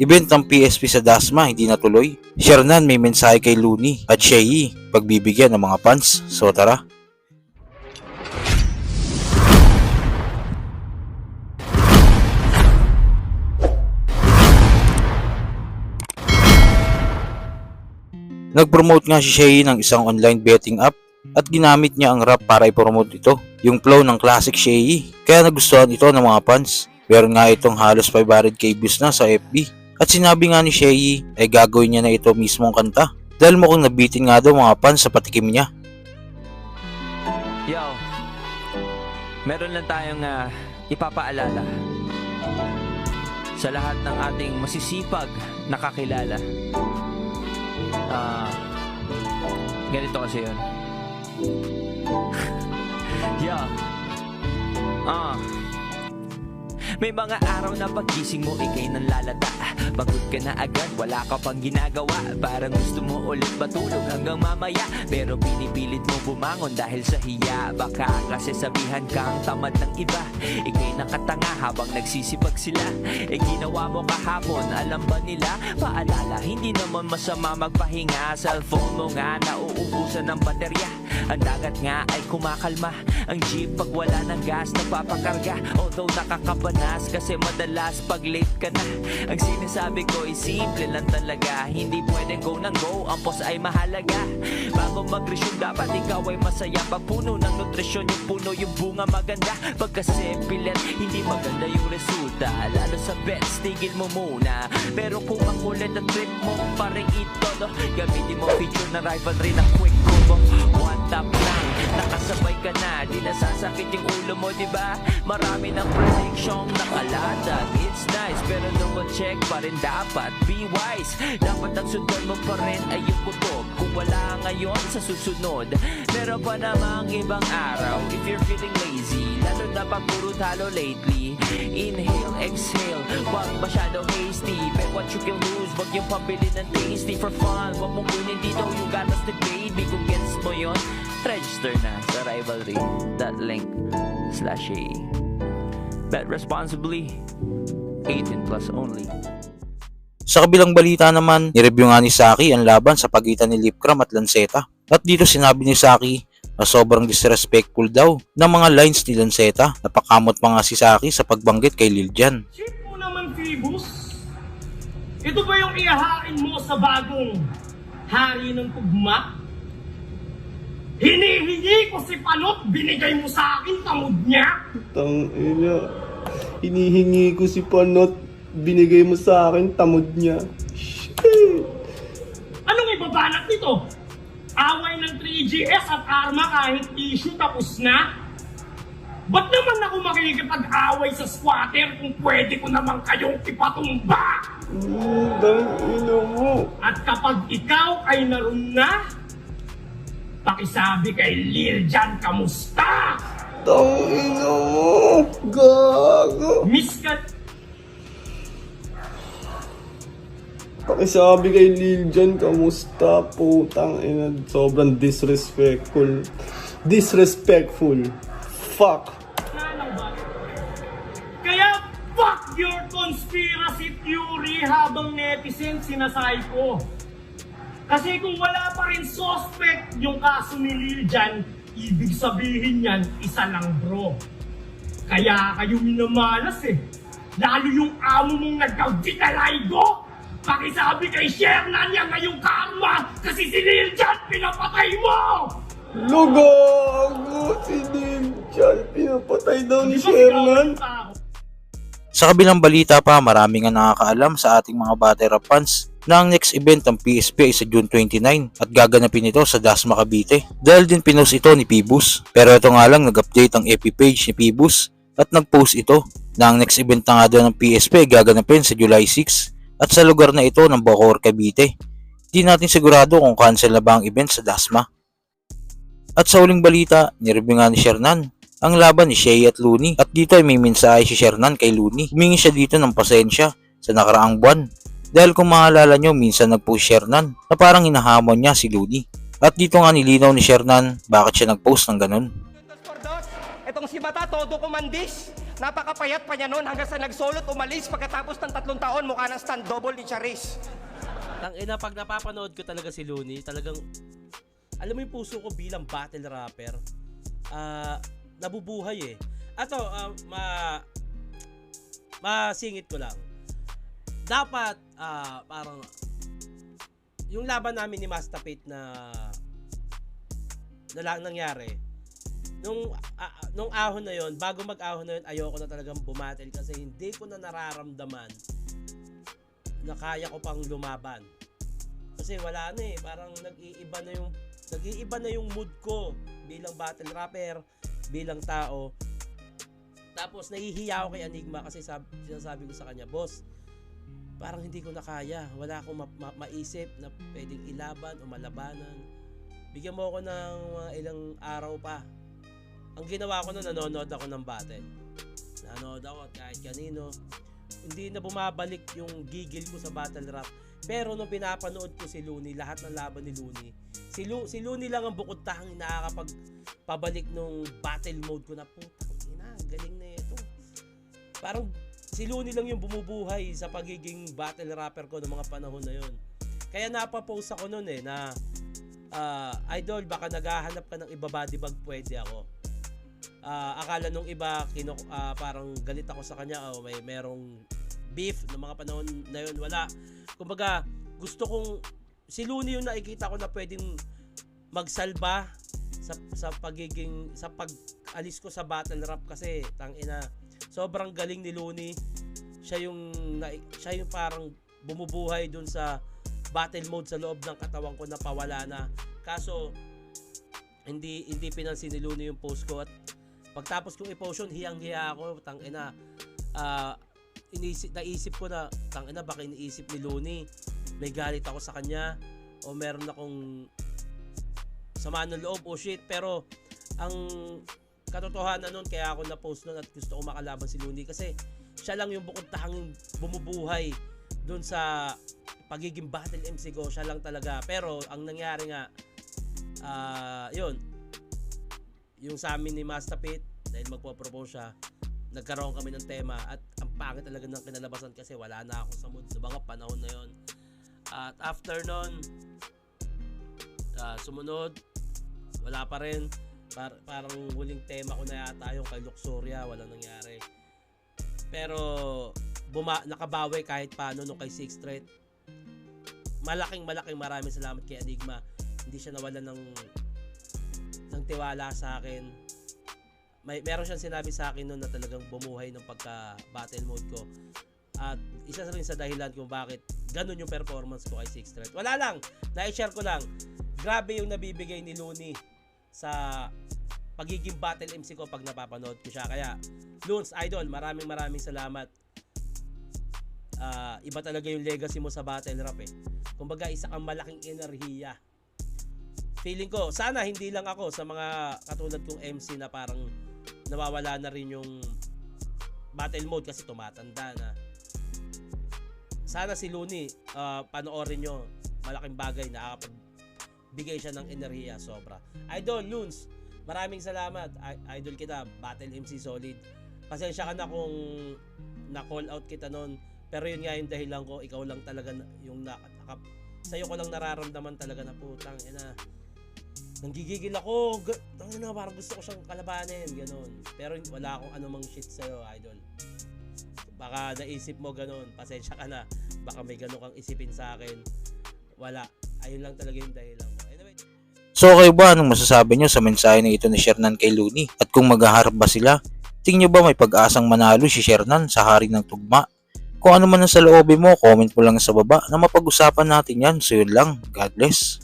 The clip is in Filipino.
Event ng PSP sa Dasma hindi natuloy. Shernan may mensahe kay Looney at Shei pagbibigyan ng mga fans. So tara. Nag-promote nga si Shei ng isang online betting app at ginamit niya ang rap para i-promote ito, yung flow ng classic Shei. Kaya nagustuhan ito ng mga fans. Meron nga itong halos 500k views na sa FB. At sinabi nga ni Shei ay gagawin niya na ito mismong kanta. Dahil mukhang nabitin nga daw mga fans sa patikim niya. Yo, meron lang tayong ah, ipapaalala sa lahat ng ating masisipag nakakilala. Ah, ganito kasi yun. Yo, ah, may mga araw na pagising mo ikay nang lalata Pagod ka na agad, wala ka pang ginagawa. Parang gusto mo ulit matulog hanggang mamaya. Pero pinipilit mo bumangon dahil sa hiya. Baka kasi sabihan kang tamad ng iba. Ikay nakatanga habang nagsisipag sila. E ginawa mo kahapon, alam ba nila? Paalala, hindi naman masama magpahinga. Cellphone mo nga nauubusan ng baterya Ang dagat nga ay kumakalma. Ang jeep pag wala ng gas nagpapakarga. Although nakakabanas kasi madalas pag late ka na. Ang sinasabi ko ay simple lang talaga. Hindi pwedeng go ng go, ang pos ay mahalaga. Bago mag-resume dapat ikaw ay masaya. Pag puno ng nutrisyon yung puno yung bunga maganda. Pag kasi pilit, hindi maganda yung resulta. Lalo sa bets, tigil mo muna. Pero kung ang kulit at trip mo pa rin ito no? Gamitin mo feature na rivalry na quick combo One tap lang, nakasabay ka na Di nasasakit yung ulo mo, di ba? Marami ng prediction nakalatag It's nice, pero double check pa rin dapat. Be wise, dapat ang sundan mo pa rin ay yung kutob Kung wala ngayon sa susunod Meron pa namang ibang araw. If you're feeling lazy, lalo na pag puro talo lately. Inhale, exhale, wag masyado hasty. Bet what you can lose, wag yung pambili ng tasty. For fun, wag mong kunin dito yung gatas ni baby Kung register na sa rivalry.link slash A. Bet responsibly, 18 plus only. Sa kabilang balita naman, nireview nga ni Saki ang laban sa pagitan ni Lipcram at Lanceta. At dito sinabi ni Saki na sobrang disrespectful daw ng mga lines ni Lanceta. Napakamot pa nga si Saki sa pagbanggit kay Liljan. Shit mo naman, Phoebus. Ito ba yung ihahain mo sa bagong hari ng tugma? Hinihingi ko si Panot, binigay mo sa akin, tamod niya. Tang ina. Hinihingi ko si Panot. Binigay mo sa akin, tamod niya. Shit. Anong ibabanat nito? Away ng 3GS at Arma kahit issue tapos na? Ba't naman ako makikipag-away sa squatter kung pwede ko naman kayong ipatumba? Mm, Tang ina mo. At kapag ikaw ay naroon na, pakisabi kay Lil Jan, kamusta? Tang ina mo. Gago. Miss ka... Pakisabi kay Lil Jon, kamusta? Putang ina. Sobrang disrespectful. Disrespectful. Fuck. Ano? Kaya fuck your conspiracy theory habang netizen sinasay ko. Kasi kung wala pa rin suspect yung kaso ni Lil Jan, ibig sabihin yan, isa lang bro. Kaya kayo minamalas eh. Lalo yung amo mong nagka-vitaligo. Pakisabi kay Shernan yan ngayong karma kasi si Lil Jan pinapatay mo! Lugago. Si Lil Jon. Pinapatay daw ni tao? Sa kabilang balita pa, marami nga nakakaalam sa ating mga battle rap fans na ang next event ng PSP ay sa June 29 at gaganapin ito sa Dasma Cavite. Dahil din pinost ito ni Pibus. Pero ito nga lang nag-update ang FB page ni Pibus at nag-post ito na ang next event na nga daw ng PSP ay gaganapin sa July 6 at sa lugar na ito ng Bacoor, Cavite. Di natin sigurado kung cancel na ba ang event sa Dasma. At sa uling balita, nireview nga ni Shernan ang laban ni Shea at Looney at dito ay may mensahe si Shernan kay Looney. Humingi siya dito ng pasensya sa nakaraang buwan dahil kung maalala nyo minsan nagpost Shernan na parang hinahamon niya si Looney. At dito nga nilinaw ni Shernan bakit siya nagpost ng ganun. Itong si Mata todo kumandis. Napakapayat pa niya noon hanggang sa nagsolot umalis pagkatapos ng tatlong taon mukha ng stand double ni Charis. Tang ina, pag napapanood ko talaga si Looney, talagang, alam mo yung puso ko bilang battle rapper, ah, nabubuhay eh. Ato, ah, ma, masingit ko lang. Dapat, ah, parang, yung laban namin ni Mastapit na, na lang nangyari, nung, ah, nung ahon na yon bago mag-ahon na yon ayoko na talagang bumatel kasi hindi ko na nararamdaman na kaya ko pang lumaban. Kasi wala na eh, parang nag-iiba na yung nag-iiba na yung mood ko bilang battle rapper, bilang tao. Tapos nahihiya ako kay Enigma kasi sab sinasabi ko sa kanya, boss, parang hindi ko na kaya. Wala akong ma- ma- maisip na pwedeng ilaban o malabanan. Bigyan mo ako ng mga ilang araw pa. Ang ginawa ko na nanonood ako ng battle. Nanonood ako at kahit kanino hindi na bumabalik yung gigil ko sa battle rap. Pero nung pinapanood ko si Looney, lahat ng laban ni Looney, si, Lu- si Looney lang ang bukod tahang nakakapag pabalik nung battle mode ko na putang ina, galing na ito. Parang si Looney lang yung bumubuhay sa pagiging battle rapper ko ng mga panahon na yon. Kaya napapost ako noon eh na ah, idol baka naghahanap ka ng iba body bag pwede ako. Ah, akala nung iba kino ah, parang galit ako sa kanya o may merong beef ng mga panahon na yun wala kumbaga gusto kong si Looney yung nakikita ko na pwedeng magsalba sa sa pagiging sa pag-alis ko sa battle rap kasi tang ina sobrang galing ni Looney. Siya yung siya yung parang bumubuhay dun sa battle mode sa loob ng katawan ko na pawala na. Kaso hindi hindi pinansin ni Looney yung post ko. At pagtapos kong i-post yun hiyang-hiya ako. Tang ina ah inisip naisip ko na tang ina baka iniisip ni Looney may galit ako sa kanya o meron akong sama ng loob o shit. Pero ang katotohanan nun kaya ako na-post nun at gusto ko makalaban si Looney kasi siya lang yung bukod tahang bumubuhay dun sa pagiging battle MC ko siya lang talaga. Pero ang nangyari nga ah yun. Yung sa amin ni Mastapit dahil magpo-propose siya nagkaroon kami ng tema at ang pangit talaga ng kinalabasan kasi wala na ako sa mood sa mga panahon na yon at after nun ah, sumunod wala pa rin Par- parang huling tema ko na yata yung kay Luxuria walang nangyari. Pero buma nakabawi kahit paano nung kay Sixth Street. Malaking malaking maraming salamat kay Enigma. Hindi siya nawalan ng ng tiwala sa akin. May meron siyang sinabi sa akin noon na talagang bumuhay ng pagka battle mode ko. At isa rin sa dahilan kung bakit ganun yung performance ko kay Six Threat wala lang! Na-share ko lang. Grabe yung nabibigay ni Looney sa pagiging battle MC ko pag napapanood ko siya. Kaya Loons Idol maraming maraming salamat. Ah, iba talaga yung legacy mo sa battle rap eh. Kumbaga isa kang malaking enerhiya. Feeling ko sana hindi lang ako sa mga katulad kong MC na parang nawawala na rin yung battle mode kasi tumatanda na. Sana si Looney ah, panoorin nyo. Malaking bagay nakakapagbigay siya ng enerhiya sobra. Idol Loons maraming salamat. I- idol kita battle MC solid. Pasensya ka na kung na call out kita noon pero yun nga yung dahilan ko ikaw lang talaga yung na, naka, sa'yo ko lang nararamdaman talaga na putang ina. Nanggigigil ako. Ga- tangina na parang gusto ko siyang kalabanin ganun. Pero wala akong anumang shit sa'yo idol. Baka naisip mo ganun. Pasensya ka na. Baka may ganun kang isipin sa akin wala. Ayun lang talaga yung dahilan So kayo ba anong masasabi nyo sa mensahe na ito ni Shernan kay Looney? At kung maghaharap ba sila? Tingin nyo ba may pag-asang manalo si Shernan sa hari ng tugma? Kung ano man ang sa loobin mo, comment mo lang sa baba na mapag-usapan natin yan. So yun lang. God bless.